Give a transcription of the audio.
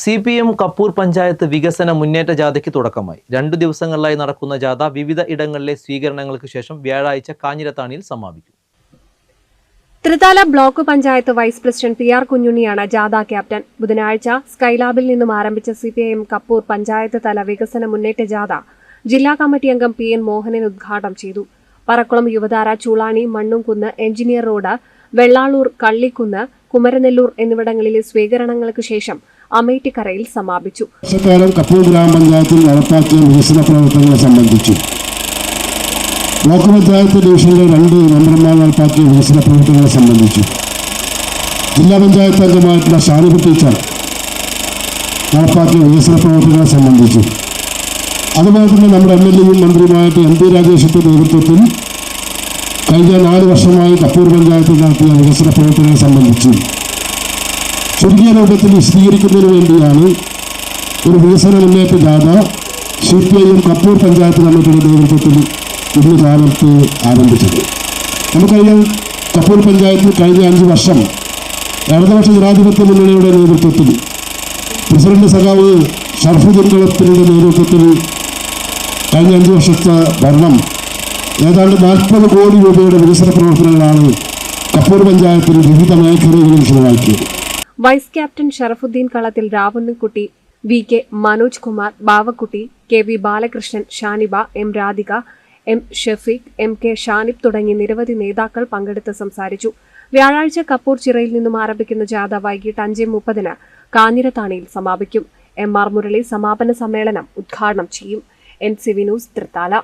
C P M Kappur panchayat വികസന മുന്നേറ്റ ജാഥയ്ക്ക് തുടക്കമായി. രണ്ടു ദിവസങ്ങളിലായി നടക്കുന്ന ജാഥ വിവിധ ഇടങ്ങളിലെ സ്വീകരണങ്ങൾക്ക് ശേഷം വ്യാഴാഴ്ച കാഞ്ഞിരത്താണിയിൽ സമാപിക്കും. Thrithala block panchayat vice president P R കുഞ്ഞുണ്ണിയാണ് ജാഥ ക്യാപ്റ്റൻ. ബുധനാഴ്ച സ്കൈലാബിൽ നിന്നും ആരംഭിച്ച C P I M Kappur panchayat തല വികസന മുന്നേറ്റ ജാഥ ജില്ലാ കമ്മിറ്റി അംഗം പി എൻ മോഹനൻ ഉദ്ഘാടനം ചെയ്തു. പറക്കുളം യുവതാര ചൂളാണി മണ്ണുംകുന്ന് എഞ്ചിനീയർ റോഡ് വെള്ളാളൂർ കള്ളിക്കുന്ന് കുമരനെല്ലൂർ എന്നിവിടങ്ങളിലെ സ്വീകരണങ്ങൾക്ക് ശേഷം അമേറ്റിക്കരയിൽ സമാപിച്ചു. കപ്പൂർ ഗ്രാമപഞ്ചായത്തിൽ നടപ്പാക്കിയ വികസന പ്രവർത്തനങ്ങളെ സംബന്ധിച്ചു ബ്ലോക്ക് പഞ്ചായത്ത് ഡിവിഷനിലെ രണ്ട് മെമ്പർമാർ നടപ്പാക്കിയ വികസന പ്രവർത്തനങ്ങളെ സംബന്ധിച്ചു ജില്ലാ പഞ്ചായത്ത് അംഗമായിട്ടുള്ള ഷാനിഫ് ടീച്ചർ നടപ്പാക്കിയ വികസന പ്രവർത്തനങ്ങളെ സംബന്ധിച്ചു അതുപോലെ തന്നെ നമ്മുടെ എം എൽ എയും മന്ത്രിയുമായിട്ട് എം പി രാജേഷിന്റെ നേതൃത്വത്തിൽ കഴിഞ്ഞ നാല് വർഷമായി കപ്പൂർ പഞ്ചായത്തിൽ നടത്തിയ വികസന പ്രവർത്തനങ്ങളെ സംബന്ധിച്ചു രൂപത്തിൽ വിശദീകരിക്കുന്നതിന് വേണ്ടിയാണ് ഒരു വികസന മുന്നേറ്റ ജാഥ C P I Kappur panchayat കമ്മിറ്റിയുടെ നേതൃത്വത്തിൽ ഇന്ന് കാലത്ത് ആരംഭിച്ചത്. നമുക്കറിയാം കപ്പൂർ പഞ്ചായത്തിൽ കഴിഞ്ഞ അഞ്ച് വർഷം ഇടതുപക്ഷ ജനാധിപത്യ മുന്നണിയുടെ നേതൃത്വത്തിൽ പ്രസിഡന്റ് സഖാവ് ഷർഫുദ്ദീൻ കളത്തിന്റെ നേതൃത്വത്തിൽ കഴിഞ്ഞ അഞ്ച് വർഷത്തെ ഭരണം ഏതാണ്ട് നാൽപ്പത് കോടി രൂപയുടെ വികസന പ്രവർത്തനങ്ങളാണ് കപ്പൂർ പഞ്ചായത്തിൽ വിവിധ മേഖലകളിൽ ചെലവാക്കിയത്. Vice captain Sharafudheen Kalathil Ravunnankutty V K Manoj Kumar Bavakutty K V Balakrishnan Shaniba M Radhika M Shafeeq M K Shanib തുടങ്ങി നിരവധി നേതാക്കൾ പങ്കെടുത്ത് സംസാരിച്ചു. വ്യാഴാഴ്ച കപ്പൂർ ചിറയിൽ നിന്നും ആരംഭിക്കുന്ന ജാഥ വൈകിട്ട് അഞ്ച് മുപ്പതിന് കാഞ്ഞിരത്താണിയിൽ സമാപിക്കും. എം ആർ മുരളി സമാപന സമ്മേളനം ഉദ്ഘാടനം ചെയ്യും. N C Vinus Thrithala.